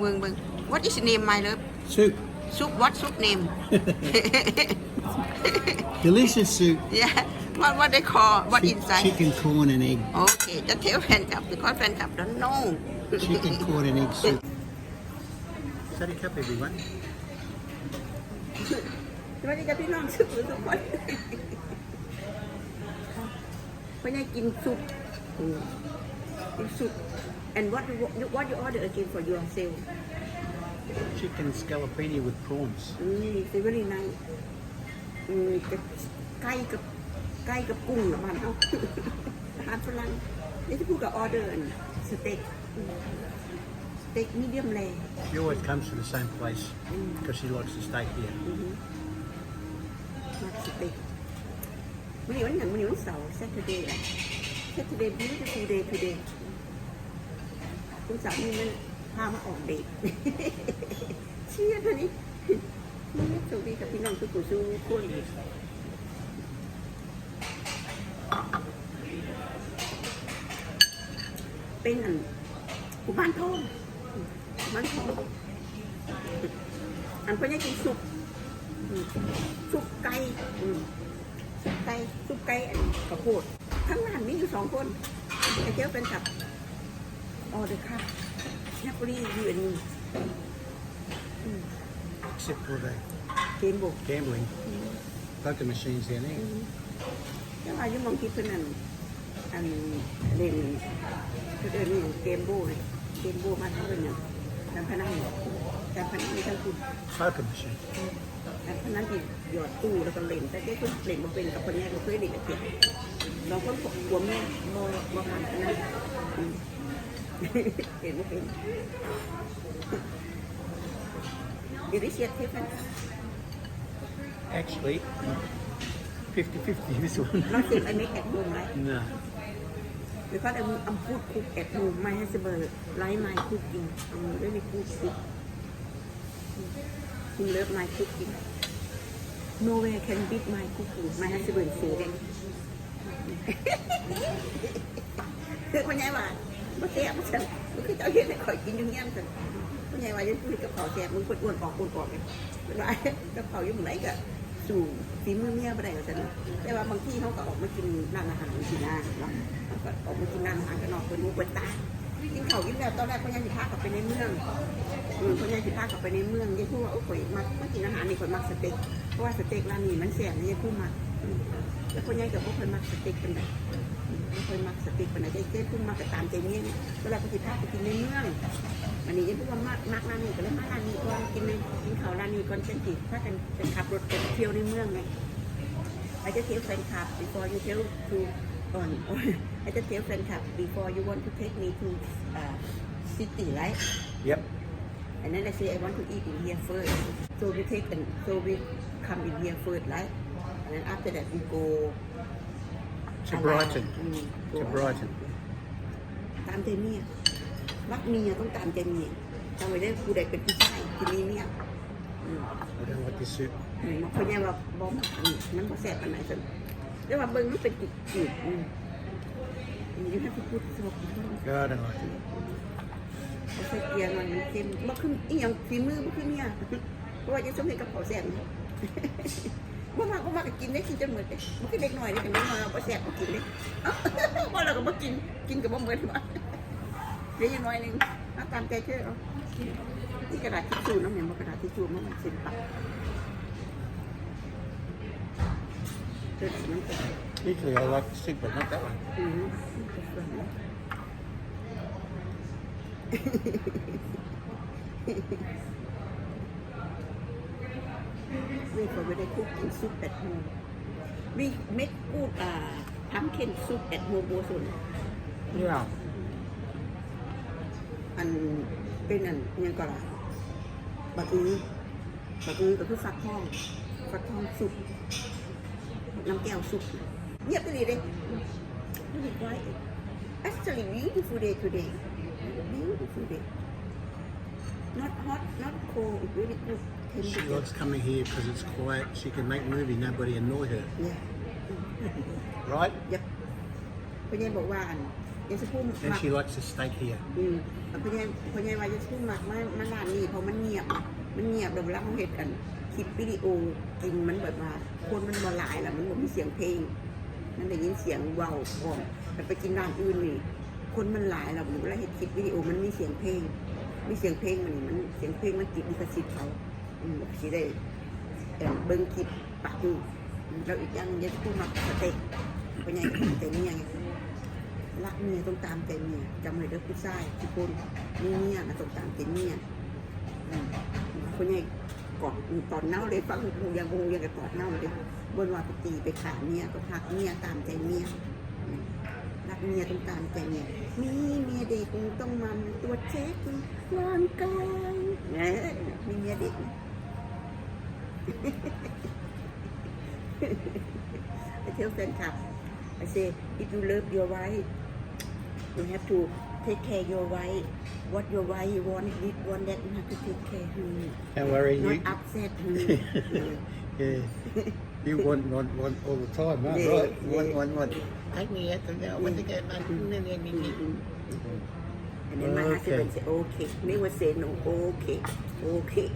เบิ่งเบิ่งเบิ่ง what is name my love Soup. soup what soup name Delicious soup. yeah what what they call what Chi- inside Chicken, corn, and egg. โอเคจะเทลแฟนคลับ because แฟนคลับ don't know Chicken, corn, and egg soup. Set it up, everyone. สวัสดีจ้าพี่น้องสุขทุกคนพ่อใหญ่กินซุปอืมกินซุป and what you what you order again for yourself Chicken scallopini with prawns. อืม it's very nice อืมกับไก่กับไก่กับกุ้งละมันเอา อาหารฝรั่งนี่ที่พูดกับออเดอร์สเต็กสเต็กมีเดียมแร She always comes to the same place because she likes to stay here. มาสเต็กวันนี้วันหนังวันนี้วันเสาร์ Saturday อะ Saturday beautiful day today คุณสามีมันพามาออกเดทเชี่ยท่านี้นี่สวัสดีกับพี่น้องทุกคนสู้คนเป็นอันกุมารทองกุมารทองอันเพื่อนให้กินสุกซุปไก่อืมซุปไก่ซุปไก่อันข้าวโพดทั้งร้านมีอยู่สองคนไอ้เจ้าเป็นกับ ออเดอร์ค่ะแฮปปี้ยูเอ็น Except for the เกมบุก gambling. Poker machines down there. แต่ว่าอยุ่มองคิดเป็นอันอันเล่นคือเดินนี่เกมโบ้เลยเกมโบ้มาเท่าไหร่เนี่ยการพนันการพนันมีทั้งคุณ Poker machine. การพนันที่หยอดตู้แล้วก็เล่นแต่เด็กคนเล่นมาเป็นกับคนแย่ก็เคยเล่นกับเด็กลองคนหัวแม่โมโมหันพนันอืม เห็นไม่เป็นเดี๋ยวได้เชียร์เทปกัน Actually, 50-50 this one. เราเสียงไอ้เมกแอดโมงไร no. because I'm I'm good cook at home my husband like my cooking I'm really good cook he love my cooking nowhere can beat my cooking my husband say that คือคนใหญ่ว่า บ่แซ่บบ่ซั่นมันคือเจ้าเฮ็ดให้ข่อยกินอยู่เงี้ยซั่นคนใหญ่ว่าจะคุยกับเขาวแซ่บมึงคนอ้วนออกอ้วนออกเลยเป็นว่กับเขาวอยู่หม้องไหนก็สู่ฝีมือเมียบ่ได้ว่าซั่นแต่ว่าบางที่เขาก็ออกมากินร้านอาหารสินะเนาเขาก็ออกมากินร้านอาหารกันนอกเปิดหูเปิดตากินข้าวกินแล้วตอนแรกคนใหญ่สิพากลับไปในเมืองอืมคนใหญ่สิพากลับไปในเมืองยายพูดว่าโอ้ข่อยมักมากินอาหารนี่ข่อยมักสเต็กเพราะว่าสเต็กร้านนี้มันแซ่บนะยายพูดมัก แล้วคนใหญ่ก็บ่เคยมักสเต็กเป็นไดไม่เคยมักสติกปานใดใจเจ๊พุ่งมากกับตามใจเมียนี่เวลาไปกินข้าวไปกินในเมืองวันนี้ยังพูดว่ามากมักร้านนี้ก็เลยมาร้านนี้ก่อนกินในกินข้าวร้านนี้ก่อนเช่นจีถ้ากันเป็นขับรถเป็นเที่ยวในเมืองไงไอ้จะเที่ยวแฟนคลับ before you tell to ก่อนไอ้จะเที่ยวแฟนคลับ before you want to take me to uh, city right Yep. and then I say I want to eat in here first so we take and so we come in here first right and then after that we go To Brighton. อืม To Brighton. ตามใจเมียรักเมียต้องตามใจเมียจำไว้ได้ผู้ใดเป็นผู้ชายทีนี้เนี่ยอืม I don't like this soup. อืมเพราะเนี่ยว่าบอมอืมมันก็แสบปันไหนสันแต่ว่าเบิ้งมันเป็นจุดจุดอืมยังให้พูดสวบ No, I don't like it. เขาใส่เกียร์หน่อยมันเค็มบ่ขึ้นอีหยังฝีมือบ่ขึ้นเนี่ยเพราะว่าจะสมเหตุกับเขาแสบนะบ่มา กบ่มากก็กินได้กินจนหมดเลยมันก็เด็กหน่อยได้กันเด็กน้อยเราบ่แสบก็กินเลยเอ้าบ่เราก็บ่กินกินกับบ่เหมือนว่าเดี๋ยวอยังน้อยหนึงเอาตามใจเชื่อเอานี่กระดาษทิชชู่น้ำเหม็นมากระดาษทิชชู่มันมันสินปักเกิดสีน้ำตาล Usually I like the soup, but not that one. อืม we already cooking soup at home we make good uh pumpkin soup at home also Yeah. อันเป็นอันยังก็ละบักอือบักอือก็คือฟักทองฟักทองสุกน้ำแก้วสุกเงียบไปเลยเด้ไม่ได้ไว้ actually beautiful day today beautiful day not hot not cold it's really good She temperature likes coming here because it's quiet. She can make movie, nobody annoy her. yeah Right? ยับพี่ยัยบอกว่าอันยายจะพูด And she likes the steak here. อืมพ่อใหญ่พ่อใหญ่ว่าจะพูดมากมามาร้านนี้เพราะมันเงียบ มันเงียบแล้วเวลาเขาเห็นกันคลิปวิดีโอกินมันแบบว่าคนมันบ่หลายแล้วมันบ่มีเสียงเพลง มันได้ยินเสียงเว้าก่อนแต่ไปกินร้านอื่นนี่คนมันหลายแล้วเวลาเห็นคลิปวิดีโอมันมีเสียงเพลง มีเสียงเพลงมันนี่มันเสียงเพลงมันติดลิขสิทธิ์เขาอืมสิได้เบิ่งคลิปปากดูแล้วอีกอย่างยังพูดมาสเต็กพ่อใหญ่ก็แต่เนี่ยไงรักเมียต้องตามใจเมียจำเลยเด้อผู้ชายทุกคนมีเมียนะต้องตามใจเมียคนใหญ่กอดตอนเน่าเลยฟังหูยังหูยังกอดเน่าเลยบนว่าปตีไปขาเมียก็พักเมียตามใจเมีย เมียต้องตามใจเมียมีเมียเด็กต้องมันตัวจเช็คร่างกายแหมมีเมียเด็ก I tell แฟนคลับ I say if you love your wife you have to take care your wife what your wife want this want that you have to take care her Don't worry, not you, upset her yeah. you want, want, want all the time, huh? Yeah, right? Want, yeah. want, want. Take me out to go. I want to get my. and then my husband Okay. say okay never say no okay okay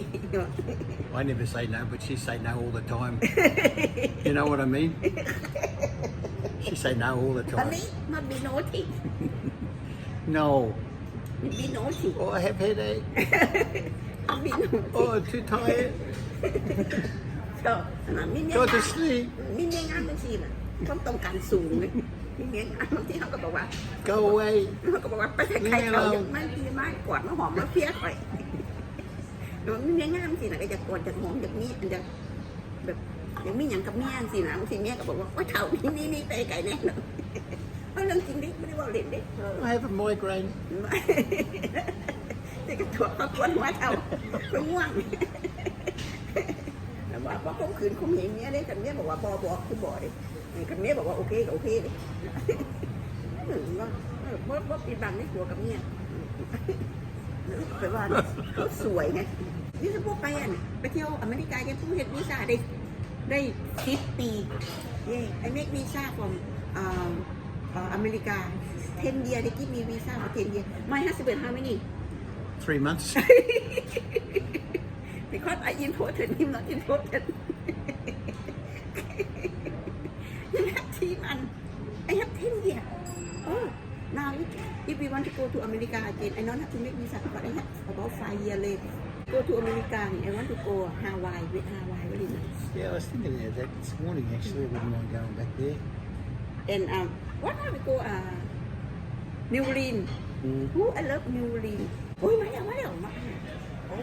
I never say no, but she say no all the time. you know what I mean? She say no all the ตอน time. นี้มันมีโน้ตอีก No. มันมีโน้ตอีก Oh, I have headache. มันมีโน้ต Oh, too tired. ก็มันมีเนี่ย Go to sleep. มีเมียงานบางทีน่ะต้องต้องการสูงเลยมีเมียงานบางทีเขาก็บอกว่า Go away. เขาก็บอกว่าไปใครเขาอย่างไม่ดีมากกอดมาหอมมาเพี้ยข่อยหนูมีเมียงานสินะก็จะกอดจะหอมจากนี้จะแบบยังมีอย่างกับเมียสินะบางทีเมียก็บอกว่าว่าเท่านี้นี่นี่ไปไก่แน่นอนเอาเรื่องจริงดิไม่ได้บอกเล่นดิเออ I have a migraine. แต่ก็ตัวเขาควรหัวเท่าก็ง่วงแล้วบอก ว่าข่มขืนข่มเหงเมียได้กันเมียบอกว่าบอบอกคือบ่อยกันเมียบอกว่าโอเคก็โอเคดิถึงว่าเออว่าว่าปิดบังในตัวกับเมียแปลว่าเขาสวยไงนี่จะพวกไปอะไปเที่ยวอเมริกาเนี่ยผู้เห็นวีซ่าได้ได้สิบปีเย่ไอเมกวีซ่าของอ่าอเมริกาเทนเดียได้กินมีวีซ่ามาเทนเดียไม่ห้าสิบเอ็ดห้าไม่นี่ Three months. Because I imported him not imported you have three months I have ten year oh now if we want to go to America again I don't have to make visa but I have about five year left go to America I want to go Hawaii with Hawaii very nice Yeah, I was thinking of that this morning actually. I wouldn't mind going back there. and um what time we go uh New Orleans Mm. Ooh, I love New Orleans โอ้ยมาแล้วมาแล้วมาโอ้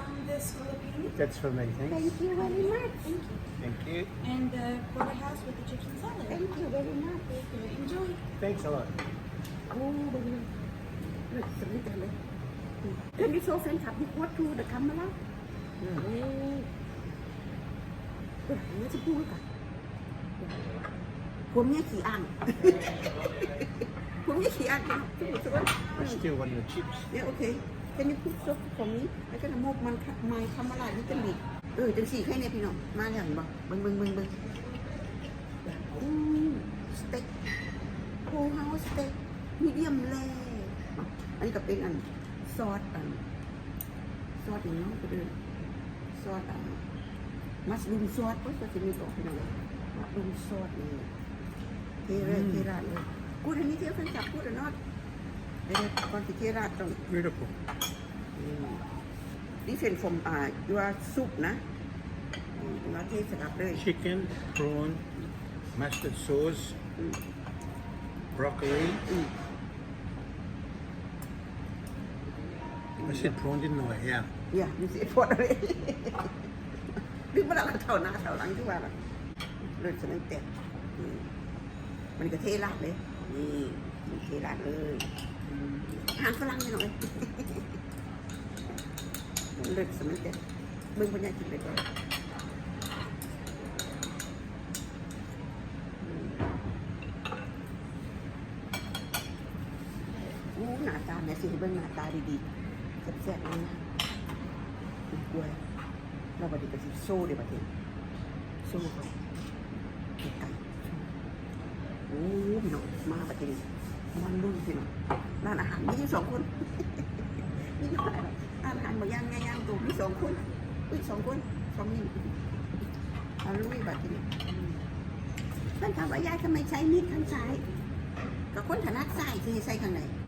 Um, the scallopini. That's for me, thanks. thank you very much Thank you. Thank you. And the porterhouse with the chicken salad. thank you very much Enjoy. Thanks a lot. โอ้ดูดิเลิศสนิทกันเลยเรื่องนี้โซแฟนคลับที่โคตรทูเดอะคัมมาแล้วโอ้เออเนี่ยจะพูดกันผมเนี่ยขี่อ่างผมเนี่ยขี่อ่างนะทุกคนทุ กคนยโอเคจะมีคุกซุปของนี้แล้วก็น้ำมกมันไม้คำอะไรนี่จะมีกเออจังสี่แค่เนี่ยพี่น้องมาแล้วเห็นบ่เบิ่งเบิ่งเบิ่งเบิ่งอู้สเต็กโฮเฮาสเต็กมีเดียมแรอันนี้ก็เป็นอันซอสอันซอสอย่างน้องก็เดินซอสอันมัสลูมซอสก็จะมีบอกพี่น้องมัสลูมซอสนี่เทเลยเทราเลยกูดอันนี้เที่ยวแฟนคลับพูด อันนอดเดี๋ยวๆก่อนที่เทราดต้อง Beautiful. different from uh, your soup นะมาเทสลับเลย Chicken, prawn, mustard sauce, broccoli. I said prawn, didn't I? Yeah. อย่าดูสิพอดเลยดึงมาแล้วก็เท่าหน้าเท่าหลังที่ว่าล่ะเลยสนั่นเต็มมันก็เทราดเลย นี่มันเทราดเลย หางฝรั่งหน่อยเลยสนั่นเต็มเบิ่งปัญญากินไปก่อนอู้หน้าตาเนี่ยสิเบิ่งหน้าตาดีๆแซ่บๆเลยนะเป็นกล้วยเราบัดนี้ก็สิโซ่เดี๋ยวบัดนี้โซ่ก่อนไก่ไก่โอ้พี่น้องมาบัดนี้ นรุ่นสิร้านอาหารมีที่สองคนนี่ไม่ไหรอกร้านอาหารบาย่างง่างตัวมีสองคนอุ้ยสองคนสองนิ้วเอาลุยแบบนี้ท่านถามว่ายายทำไมใช้มีดข้างซ้ายกับคนถนัดซ้ายที่ใช้ข้างไหน